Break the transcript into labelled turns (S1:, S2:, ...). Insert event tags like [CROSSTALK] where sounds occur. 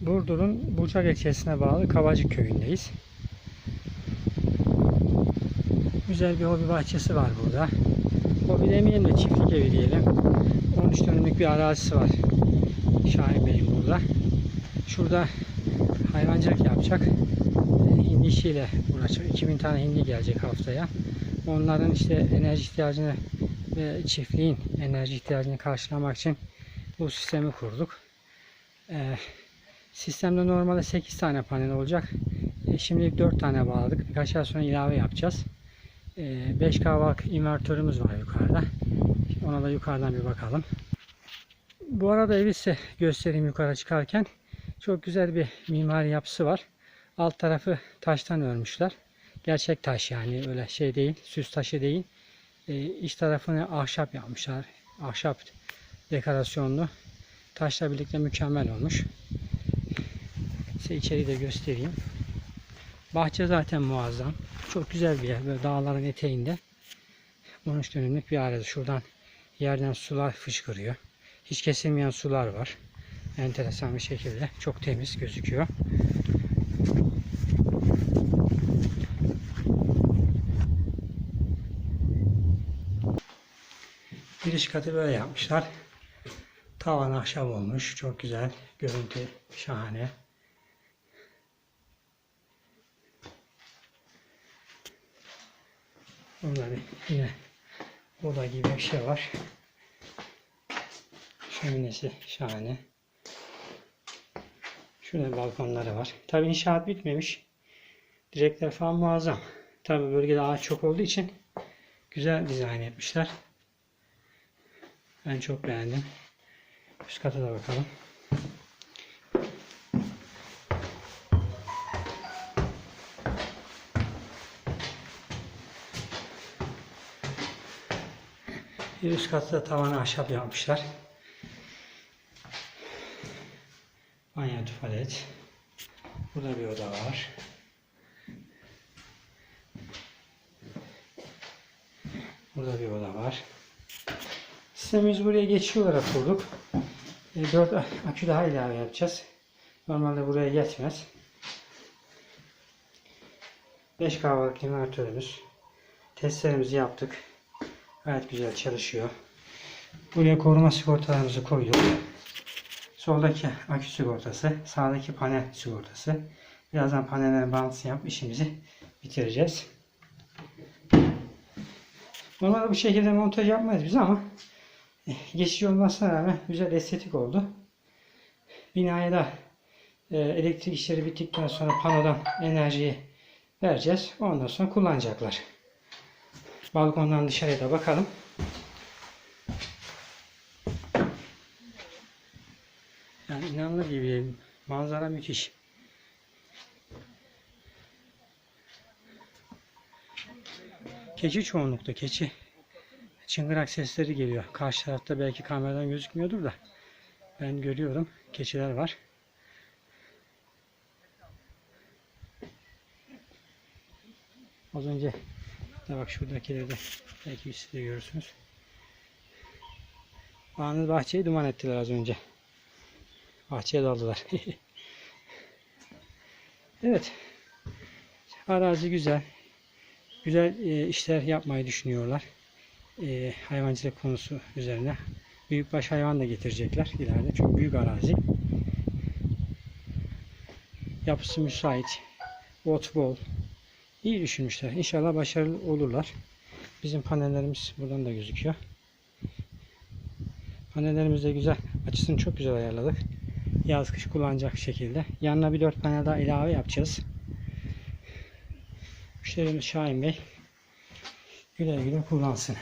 S1: Burdur'un Burçak ilçesine bağlı Kavacık köyündeyiz. Güzel bir hobi bahçesi var burada. Hobi demeyelim de çiftlik evi diyelim. 13 dönümlük bir arazisi var Şahin Bey'in burada. Şurada hayvancılık yapacak. E, Hindi işiyle uğraşacak. 2000 tane hindi gelecek haftaya. Onların işte enerji ihtiyacını ve çiftliğin enerji ihtiyacını karşılamak için bu sistemi kurduk. Ee, sistemde normalde 8 tane panel olacak. E, şimdilik 4 tane bağladık. Birkaç ay sonra ilave yapacağız. Ee, 5 kW invertörümüz var yukarıda. Ona da yukarıdan bir bakalım. Bu arada evi size göstereyim yukarı çıkarken. Çok güzel bir mimari yapısı var. Alt tarafı taştan örmüşler. Gerçek taş yani öyle şey değil, süs taşı değil. E, iç tarafını ahşap yapmışlar. Ahşap dekorasyonlu. Taşla birlikte mükemmel olmuş. Size içeriği de göstereyim. Bahçe zaten muazzam. Çok güzel bir yer. Böyle dağların eteğinde. 13 dönümlük bir arazi. Şuradan yerden sular fışkırıyor. Hiç kesilmeyen sular var. Enteresan bir şekilde. Çok temiz gözüküyor. Giriş katı böyle yapmışlar. Tavan ahşap olmuş. Çok güzel. Görüntü şahane. Burada bir yine oda gibi bir şey var. Şöminesi şahane. Şurada balkonları var. Tabi inşaat bitmemiş. Direkler falan muazzam. Tabi bölgede ağaç çok olduğu için güzel dizayn etmişler. Ben çok beğendim. Üst kata da bakalım. Bir üst katta tavanı ahşap yapmışlar. Banyo tuvalet. Burada bir oda var. Burada bir oda var. Sistemimizi buraya geçici olarak kurduk. E, 4 akü daha ilave yapacağız. Normalde buraya yetmez. 5 kahvalık invertörümüz. Testlerimizi yaptık. Gayet güzel çalışıyor. Buraya koruma sigortalarımızı koyduk. Soldaki akü sigortası, sağdaki panel sigortası. Birazdan panellerin bağlantısını yapıp işimizi bitireceğiz. Normalde bu şekilde montaj yapmayız biz ama geçici olmasına rağmen güzel estetik oldu. Binaya da e, elektrik işleri bittikten sonra panodan enerjiyi vereceğiz. Ondan sonra kullanacaklar. Balkondan dışarıya da bakalım. Yani inanılır gibi. Manzara müthiş. Keçi çoğunlukta keçi. Çıngırak sesleri geliyor. Karşı tarafta belki kameradan gözükmüyordur da. Ben görüyorum. Keçiler var. Az önce de bak şuradakileri de belki siz de görürsünüz. Bağınız bahçeyi duman ettiler az önce. Bahçeye daldılar. [LAUGHS] evet. Arazi güzel. Güzel e, işler yapmayı düşünüyorlar. E, hayvancılık konusu üzerine. Büyükbaş hayvan da getirecekler ileride. Çünkü büyük arazi. Yapısı müsait. Ot bol. İyi düşünmüşler. İnşallah başarılı olurlar. Bizim panellerimiz buradan da gözüküyor. Panellerimiz de güzel. Açısını çok güzel ayarladık. Yaz kış kullanacak şekilde. Yanına bir dört panel daha ilave yapacağız. Müşterimiz Şahin Bey güle güle kullansın.